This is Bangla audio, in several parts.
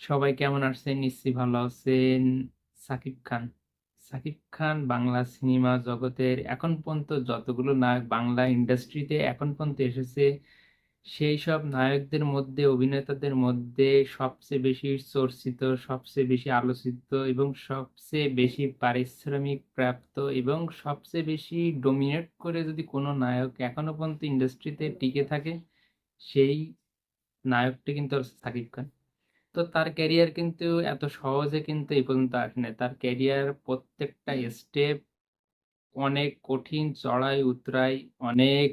সবাই কেমন আছেন? নিশ্চয়ই ভালো আছেন। সাকিব খান। সাকিব খান বাংলা সিনেমা জগতের এখন পর্যন্ত যতগুলো নায়ক বাংলা ইন্ডাস্ট্রিতে এখন পর্যন্ত এসেছে, সেই সব নায়কদের মধ্যে, অভিনেতাদের মধ্যে সবচেয়ে বেশি চর্চিত, সবচেয়ে বেশি আলোচিত এবং সবচেয়ে বেশি পারিশ্রমিক প্রাপ্ত এবং সবচেয়ে বেশি ডোমিনেট করে যদি কোনো নায়ক এখনও পর্যন্ত ইন্ডাস্ট্রিতে টিকে থাকে, সেই নায়কটি কিন্তু সাকিব খান। তো তার ক্যারিয়ার কিন্তু এত সহজে কিন্তু এই পর্যন্ত আসে নাই। তার ক্যারিয়ার প্রত্যেকটা স্টেপ অনেক কঠিন চড়াই উতরাই, অনেক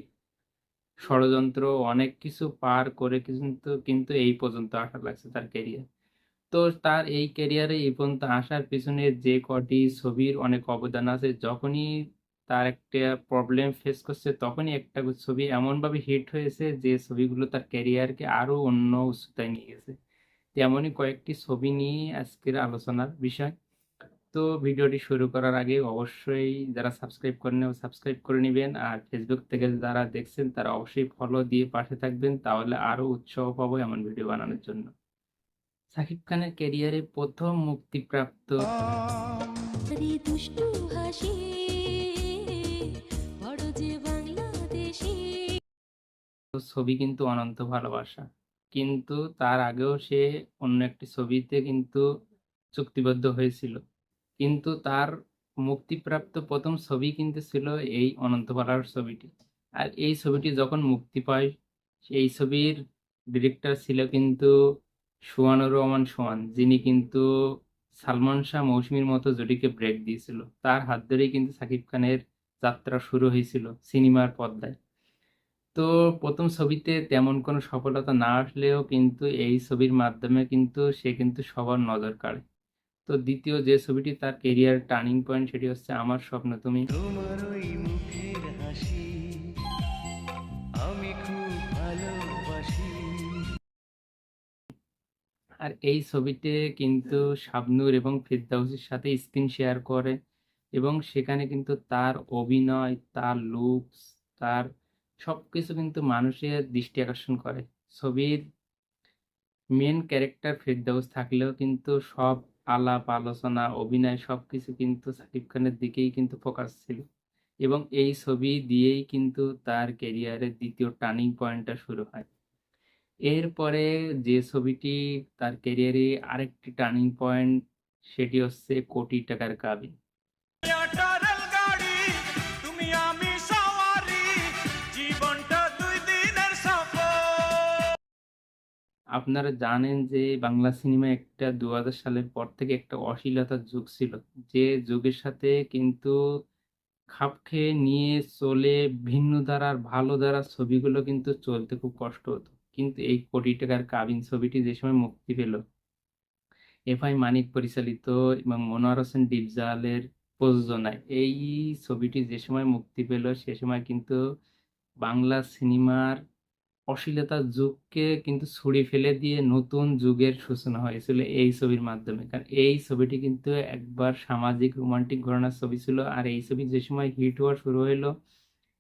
ষড়যন্ত্র, অনেক কিছু পার করে কিন্তু কিন্তু এই পর্যন্ত আসা লাগছে তার ক্যারিয়ার। তো তার এই ক্যারিয়ারে এই পর্যন্ত আসার পিছনে যে কটি ছবির অনেক অবদান আছে, যখনই তার একটা প্রবলেম ফেস করছে, তখনই একটা ছবি এমনভাবে হিট হয়েছে যে ছবিগুলো তার ক্যারিয়ারকে আরও অন্য উচ্চতায় নিয়ে গেছে। তেমনই কয়েকটি ছবি নিয়ে আজকের আলোচনার বিষয়। তো ভিডিওটি শুরু করার আগে অবশ্যই যারা সাবস্ক্রাইব করেন সাবস্ক্রাইব করে নেবেন আর ফেসবুক থেকে যারা দেখছেন তারা অবশ্যই ফলো দিয়ে পাশে থাকবেন। তাহলে আরও উৎসাহ পাবো এমন ভিডিও বানানোর জন্য। সাকিব খানের ক্যারিয়ারে প্রথম মুক্তিপ্রাপ্ত ছবি কিন্তু 'অনন্ত ভালোবাসা'। কিন্তু তার আগেও সে অন্য একটি ছবিতে কিন্তু চুক্তিবদ্ধ হয়েছিল। কিন্তু তার মুক্তিপ্রাপ্ত প্রথম ছবি কিন্তু ছিল এই 'অনন্ত ভালোবাসা' ছবিটি। আর এই ছবিটি যখন মুক্তি পায়, এই ছবির ডিরেক্টর ছিল কিন্তু সুহানুর রহমান সোহান, যিনি কিন্তু সালমান শাহ, মৌসুমীর মতো জুটিকে ব্রেক দিয়েছিল। তার হাত ধরেই কিন্তু সাকিব খানের যাত্রা শুরু হয়েছিল সিনেমার পর্দায়। তো প্রথম ছবিতে তেমন কোনো সফলতা না আসলেও কিন্তু এই ছবির মাধ্যমে কিন্তু সে কিন্তু সবার নজর কাড়ে। তো দ্বিতীয় যে ছবিটি তার কেরিয়ার টার্নিং পয়েন্ট সেটি হচ্ছে 'আমার স্বপ্ন তুমি'। আর এই ছবিতে কিন্তু শাবনূর এবং ফেরদাউসীর সাথে স্ক্রিন শেয়ার করে এবং সেখানে কিন্তু তার অভিনয়, তার লুকস, তার সবকিছু কিন্তু মানুষের দৃষ্টি আকর্ষণ করে। ছবির মেন ক্যারেক্টার ফেরদাউস থাকলেও কিন্তু সব আলাপ আলোচনা, অভিনয় সবকিছু কিন্তু সাকিব খানের দিকেই কিন্তু ফোকাস ছিল। এবং এই ছবি দিয়েই কিন্তু তার ক্যারিয়ারের দ্বিতীয় টার্নিং পয়েন্টটা শুরু হয়। এরপরে যে ছবিটি তার কেরিয়ারে আরেকটি টার্নিং পয়েন্ট সেটি হচ্ছে 'কোটি টাকার কাবিন'। আপনারা জানেন যে বাংলা সিনেমা একটা ২০০০ সালের পর থেকে একটা অশ্লীলতার যুগ ছিল। যে যুগের সাথে কিন্তু খাপ খেয়ে নিয়ে চলে ভিন্ন ধারার ভালো ধারার ছবিগুলো কিন্তু চলতে খুব কষ্ট হতো। কিন্তু এই 'কোটি টাকার কাবিন' ছবিটি যে সময় মুক্তি পেল, এফআই মানিক পরিচালিত এবং মনোয়ার হোসেন ডিপজলের প্রযোজনায় এই ছবিটি যে সময় মুক্তি পেল সে সময় কিন্তু বাংলা সিনেমার অশ্লীলতার যুগকে কিন্তু ছুঁড়ে ফেলে দিয়ে নতুন যুগের সূচনা হয়েছিল এই ছবির মাধ্যমে। কারণ এই ছবিটি কিন্তু একবার সামাজিক রোমান্টিক ঘরানার ছবি ছিল। আর এই ছবি যে সময় হিট হওয়া শুরু হইল,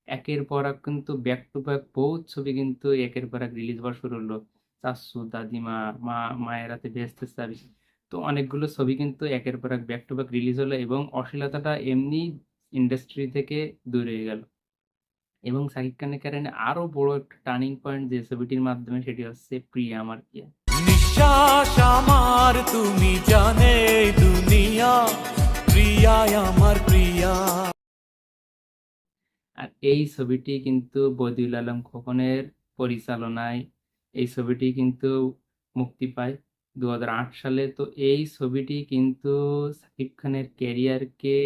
একের পর এক কিন্তু ব্যাক টু ব্যাক বহুত ছবি কিন্তু একের পর এক রিলিজ হওয়া শুরু হলো। 'চাচ্চু', 'দাদিমা', 'মা মায়ের হাতে বেহেশতের চাবি' তো অনেকগুলো ছবি কিন্তু একের পর এক ব্যাক টু ব্যাক রিলিজ হলো এবং অশ্লীলতাটা এমনি ইন্ডাস্ট্রি থেকে দূরে গেল। এবং সাকিব খানের ক্যারিয়ারে আরও বড় একটা টার্নিং পয়েন্ট যে ছবিটির মাধ্যমে সেটি হচ্ছে 'প্রিয়া আমার প্রিয়া'। নিঃশ্বাস আমার তুমি জানে দুনিয়া প্রিয়ায় আমার প্রিয়া আর এই ছবিটি কিন্তু বদিউল আলম খোকনের পরিচালনায় এই ছবিটি কিন্তু মুক্তি পায় ২০০৮ সালে। তো এই ছবিটি কিন্তু সাকিব খানের ক্যারিয়ারকে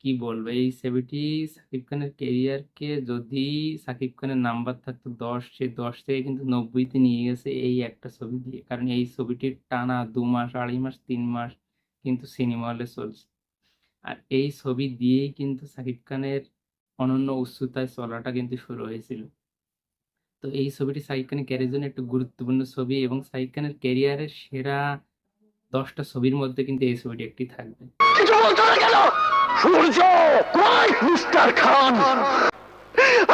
কি বলব? এই ছবিটি সাকিব খানের কেরিয়ারকে যদি সাকিব খানের নাম্বার থাকতো ১০ সে ১০ থেকে কিন্তু নব্বইতে নিয়ে গেছে এই একটা ছবি দিয়ে। কারণ এই ছবিটির টানা দু মাস, ২.৫ মাস, তিন মাস কিন্তু সিনেমা হলে চলছে। আর এই ছবি দিয়েই কিন্তু সাকিব খানের অনন্য উচ্চতায় চলাটা কিন্তু শুরু হয়েছিল। তো এই ছবিটি সাকিব খানের ক্যারিয়ারের জন্য একটা গুরুত্বপূর্ণ ছবি এবং সাকিব খানের ক্যারিয়ারের সেরা দশটা ছবির মধ্যে কিন্তু এই ছবিটি একটি থাকবে। সূর্য কই মিস্টার খান।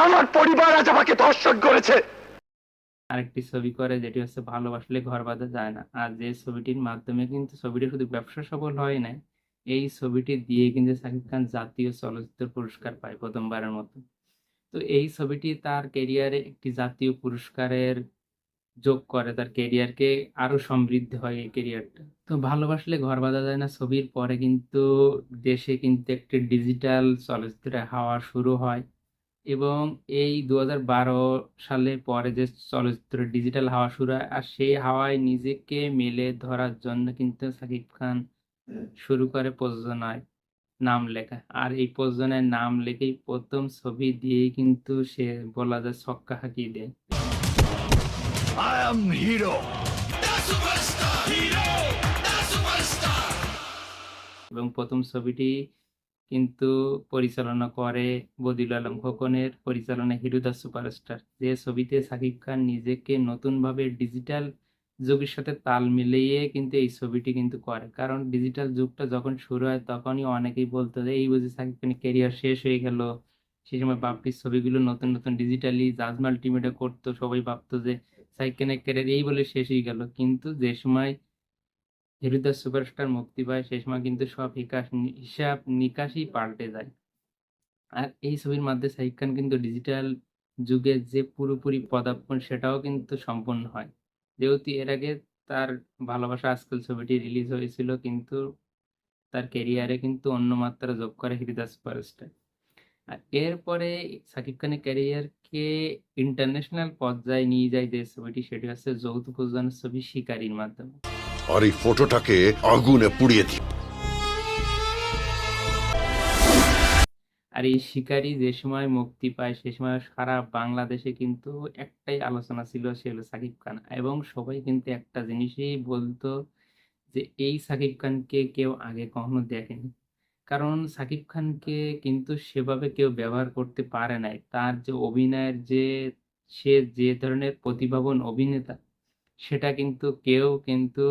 আমার পরিবার আজ আমাকে ধর্ষণ করেছে। আরেকটি ছবি করে, যেটি হচ্ছে ভালোবাসলে ঘর বাঁধা যায় না। আর যে ছবিটির মাধ্যমে কিন্তু ছবিটি শুধু ব্যবসা সফল হয় নাই, এই ছবিটি দিয়ে কিন্তু শাকিব খান জাতীয় চলচ্চিত্র পুরস্কার পায় প্রথমবারের মতো। তো এই ছবিটি তার কেরিয়ারে একটি জাতীয় পুরস্কারের যোগ করে তার কেরিয়ারকে আরও সমৃদ্ধ হয় এই কেরিয়ারটা তো ভালোবাসলে ঘর বাঁধা যায় না, ছবির পরে কিন্তু দেশে কিন্তু একটি ডিজিটাল চলচ্চিত্রের হাওয়া শুরু হয় এবং এই দু হাজার বারো সালে পরে যে চলচ্চিত্র ডিজিটাল হাওয়া শুরু হয়, আর সেই হাওয়ায় নিজেকে মেলে ধরার জন্য কিন্তু শাকিব খান শুরু করে প্রযোজনায় নাম লেখা। আর এই প্রযোজনায় নাম লেখেই প্রথম ছবি দিয়েই কিন্তু সে বলা যায় ছক্কা হাঁকিয়ে দেয়। I am hero. এবং প্রথম ছবিটি কিন্তু পরিচালনা করে বদিউল আলম খোকনের পরিচালনা হিরুদা সুপারস্টার। যে ছবিতে শাকিব খান নিজেকে নতুনভাবে ডিজিটাল যুগের সাথে তাল মিলিয়ে কিন্তু এই ছবিটি কিন্তু করে। কারণ ডিজিটাল যুগটা যখন শুরু হয় তখনই অনেকেই বলতো যে, এই বুঝি শাকিব খানের ক্যারিয়ার শেষ হয়ে গেল। সেই সময় বাপ্পির ছবিগুলো নতুন নতুন ডিজিটালি জাজ মাল্টিমিডিয়া করতো। সবাই ভাবতো যে খানের ক্যারিয়ার এই বলে শেষ হয়ে গেল। কিন্তু যে সময় হিরুদা সুপারস্টার মুক্তি পায় সেই সময় কিন্তু সব হিকাশ, হিসাব নিকাশই পাল্টে যায়। আর এই ছবির মাধ্যমে শাকিব খান কিন্তু ডিজিটাল যুগে যে পুরোপুরি পদার্পণ, সেটাও কিন্তু সম্পন্ন হয়। যেহেতু এর আগে তার ভালোবাসা আজকাল ছবিটি রিলিজ হয়েছিল, কিন্তু তার ক্যারিয়ারে কিন্তু অন্য মাত্রা যোগ করে হৃদয় সুপারস্টার। আর এরপরে শাকিব খানের ক্যারিয়ারকে ইন্টারন্যাশনাল পর্যায়ে নিয়ে যায় যে ছবিটি সেটি হচ্ছে যৌথ প্রযোজনার ছবি শিকারীর মাধ্যমে। আর এই ফটোটাকে আগুনে পুড়িয়ে দিই আর এই শিকারি যে সময় মুক্তি পায় সে সময় সারা বাংলাদেশে কিন্তু একটাই আলোচনা ছিল সে হলো সাকিব খান। এবং সবাই কিন্তু একটা জিনিসই বলতো যে এই সাকিব খানকে কেউ আগে কখনো দেখেনি। কারণ সাকিব খানকে কিন্তু সেভাবে কেউ ব্যবহার করতে পারে নাই। তার যে অভিনয়ের যে, সে যে ধরনের প্রতিভাবান অভিনেতা, সেটা কিন্তু কেউ কিন্তু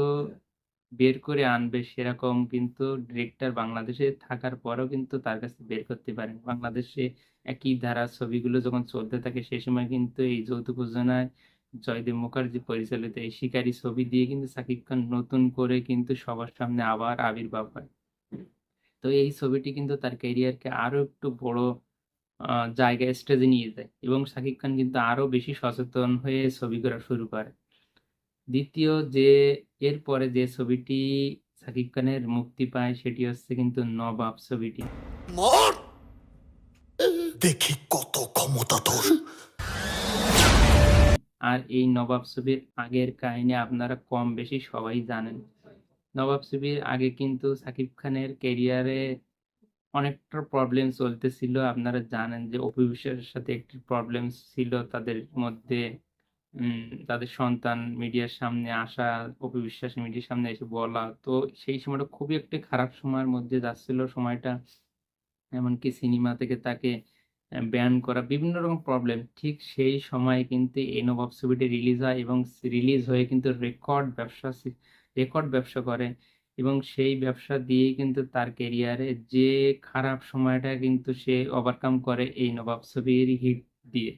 বের করে আনবে। সেরকম কিন্তু ডিরেক্টর বাংলাদেশে থাকার পরেও কিন্তু তার কাছে বের করতে পারেন। বাংলাদেশে একই ধারা ছবিগুলো যখন চলতে থাকে, সে সময় কিন্তু এই যৌথ প্রযোজনায় জয়দেব মুখার্জি পরিচালিত এই শিকারী ছবি দিয়ে কিন্তু সাকিব খান নতুন করে কিন্তু সবার সামনে আবার আবির্ভাব হয়। তো এই ছবিটি কিন্তু তার ক্যারিয়ারকে আরও একটু বড় জায়গায় স্টেজে নিয়ে যায় এবং শাকিব খান কিন্তু আরও বেশি সচেতন হয়ে ছবি করা শুরু করে। দ্বিতীয় যে এরপরে যে ছবিটি শাকিব খানের মুক্তি পায় সেটি হচ্ছে কিন্তু নবাব ছবিটি। দেখি কত ক্ষমতা তোর। আর এই নবাব ছবির আগের কাহিনী আপনারা কম বেশি সবাই জানেন। নবাব ছবির আগে কিন্তু সাকিব খানের কেরিয়ারে অনেকটা প্রবলেম চলতেছিল। আপনারা জানেন যে অপু বিশ্বাসের সাথে একটি প্রবলেম ছিল তাদের মধ্যে তাদের সন্তান মিডিয়ার সামনে আসা, অপু বিশ্বাস মিডিয়ার সামনে এসে বলা। তো সেই সময়টা খুবই একটি খারাপ সময়ের মধ্যে যাচ্ছিল। সময়টা এমনকি সিনেমা থেকে তাকে ব্যান করা, বিভিন্ন রকম প্রবলেম ঠিক সেই সময় কিন্তু এই নবাব ছবিটি রিলিজ হয় এবং রিলিজ হয়ে কিন্তু রেকর্ড ব্যবসা রেকর্ড ব্যবসা করে এবং সেই ব্যবসা দিয়ে কিন্তু তার কেরিয়ারে যে খারাপ সময়টা কিন্তু সে ওভারকাম করে এই নবাব ছবির হিট দিয়ে।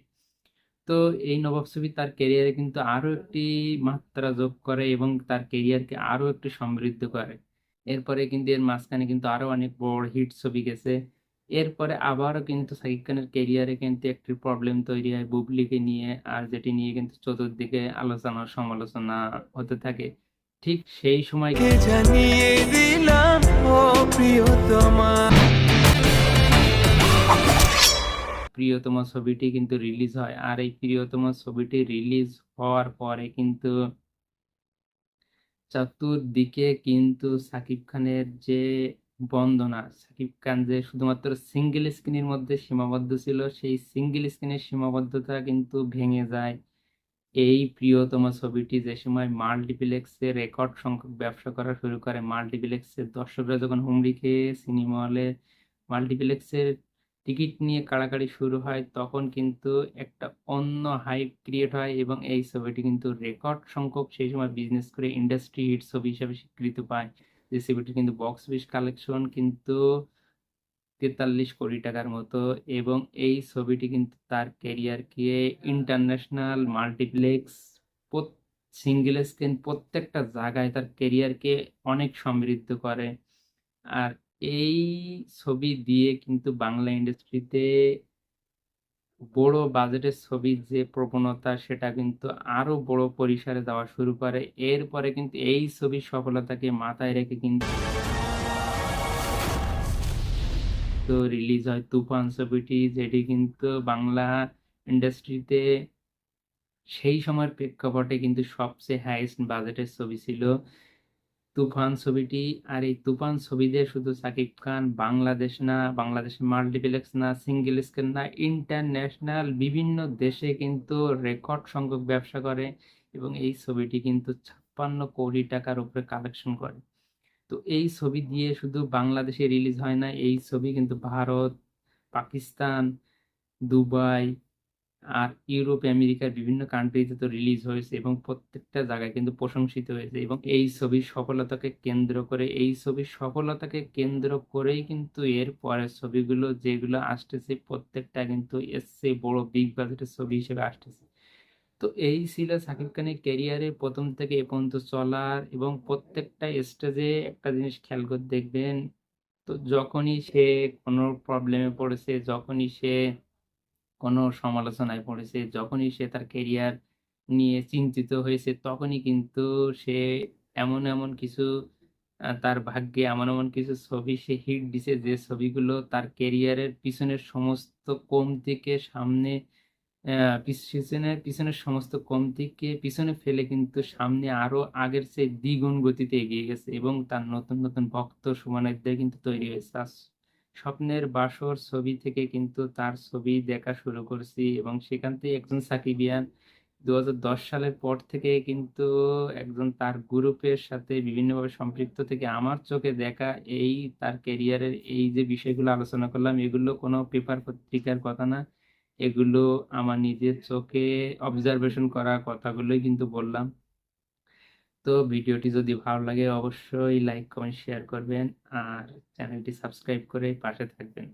তো এই নবাব ছবি তার কেরিয়ারে কিন্তু আরও একটি মাত্রা যোগ করে এবং তার কেরিয়ারকে আরও একটু সমৃদ্ধ করে। এরপরে কিন্তু এর মাঝখানে কিন্তু আরও অনেক বড় হিট ছবি গেছে। এরপরে আবারও কিন্তু সাকিব খানের ক্যারিয়ারে কিন্তু একটি প্রবলেম তৈরি হয় বুবলিকে নিয়ে, আর যেটি নিয়ে কিন্তু চতুর্দিকে আলোচনা সমালোচনা হতে থাকে। ঠিক সেই সময় জানিয়ে দিলাম ও প্রিয়তমা। প্রিয়তম ছবিটি কিন্তু রিলিজ হয়। আর এই প্রিয়তম ছবিটি রিলিজ হওয়ার পরে কিন্তু চতুর্দিকে কিন্তু সাকিব খানের যে বন্দনা সাকিব খান যে শুধুমাত্র সিঙ্গেল স্ক্রিনের মধ্যে সীমাবদ্ধ ছিল সেই সিঙ্গেল স্ক্রিনের সীমাবদ্ধতা কিন্তু ভেঙে যায়। এই প্রিয়তম ছবিটি যে সময় মাল্টিপ্লেক্সে রেকর্ড সংখ্যক ব্যবসা করা শুরু করে, মাল্টিপ্লেক্সের দর্শকরা যখন হুমড়ি খেয়ে সিনেমা হলে মাল্টিপ্লেক্সের টিকিট নিয়ে কাড়াকাড়ি শুরু হয়, তখন কিন্তু একটা অন্য হাইপ ক্রিয়েট হয় এবং এই ছবিটি কিন্তু রেকর্ড সংখ্যক সেই সময় বিজনেস করে ইন্ডাস্ট্রি হিট ছবি হিসাবে স্বীকৃতি পায়। যে ছবিটি কিন্তু বক্স অফিস কালেকশন কিন্তু তেতাল্লিশ কোটি টাকার মতো এবং এই ছবিটি কিন্তু তার ক্যারিয়ারকে ইন্টারন্যাশনাল মাল্টিপ্লেক্স সিঙ্গেল স্ক্রিন প্রত্যেকটা জায়গায় তার কেরিয়ারকে অনেক সমৃদ্ধ করে। আর এই ছবি দিয়ে কিন্তু বাংলা ইন্ডাস্ট্রিতে বড় বাজেটের ছবির যে প্রবণতা, সেটা কিন্তু আরও বড় পরিসরে দেওয়া শুরু করে। এরপরে কিন্তু এই ছবির সফলতাকে মাথায় রেখে কিন্তু তো রিলিজ হয়, তুফান ছবিটি যেটি কিন্তু বাংলা ইন্ডাস্ট্রিতে সেই সময়ের প্রেক্ষাপটে কিন্তু সবচেয়ে হাইয়েস্ট বাজেটের ছবি ছিল। তুফান ছবিটি, আর এই তুফান ছবিতে শুধু সাকিব খান, বাংলাদেশ না বাংলাদেশে মাল্টিপ্লেক্স না সিঙ্গেল স্ক্রিন না ইন্টারন্যাশনাল বিভিন্ন দেশে কিন্তু রেকর্ড সংখ্যক ব্যবসা করে এবং এই ছবিটি কিন্তু ছাপ্পান্ন কোটি টাকার উপরে কালেকশন করে। তো এই ছবি দিয়ে শুধু বাংলাদেশে রিলিজ হয় না, এই ছবি কিন্তু ভারত, পাকিস্তান, দুবাই আর ইউরোপ, আমেরিকার বিভিন্ন কান্ট্রিতে তো রিলিজ হয়েছে এবং প্রত্যেকটা জায়গায় কিন্তু প্রশংসিত হয়েছে এবং এই ছবির সফলতাকে কেন্দ্র করে, এই ছবির সফলতাকে কেন্দ্র করেই কিন্তু এর পরের ছবিগুলো যেগুলো আসতেছে, প্রত্যেকটা কিন্তু এসছে বড় বিগ বাজেটের ছবি হিসেবে আসতেছে। তো এই ছিল সাকিব খানের ক্যারিয়ারে প্রথম থেকে এ পর্যন্ত চলার এবং প্রত্যেকটা স্টেজে একটা জিনিস খেয়াল করে দেখবেন। তো যখনই সে কোনো প্রবলেমে পড়েছে, যখনই সে কোনো সমালোচনায় পড়েছে, যখনই সে তার কেরিয়ার নিয়ে চিন্তিত হয়েছে, তখনই কিন্তু সে এমন এমন কিছু তার ভাগ্যে এমন এমন কিছু ছবি, সে হিট দিছে যে ছবিগুলো তার কেরিয়ারের পিছনের সমস্ত কমতিকে সামনে পিছনের পিছনের সমস্ত কমতিকে পিছনে ফেলে কিন্তু সামনে আরও আগের চেয়ে দ্বিগুণ গতিতে এগিয়ে গেছে এবং তার নতুন নতুন ভক্ত শুভানুধ্যায় কিন্তু তৈরি হয়েছে। আর স্বপ্নের বাসর ছবি থেকে কিন্তু তার ছবি দেখা শুরু করছি এবং সেখান থেকে একজন সাকিবিয়ান দু সালের পর থেকে কিন্তু একজন তার গ্রুপের সাথে বিভিন্নভাবে সম্পৃক্ত থেকে আমার চোখে দেখা এই তার ক্যারিয়ারের এই যে বিষয়গুলো আলোচনা করলাম, এগুলো কোনো পেপার পত্রিকার কথা না। এগুলো আমার নিজের চোখে অবজারভেশন করা কথাগুলোই কিন্তু বললাম। তো ভিডিওটি যদি ভালো লাগে অবশ্যই লাইক কমেন্ট শেয়ার করবেন। আর চ্যানেলটি সাবস্ক্রাইব করে পাশে থাকবেন।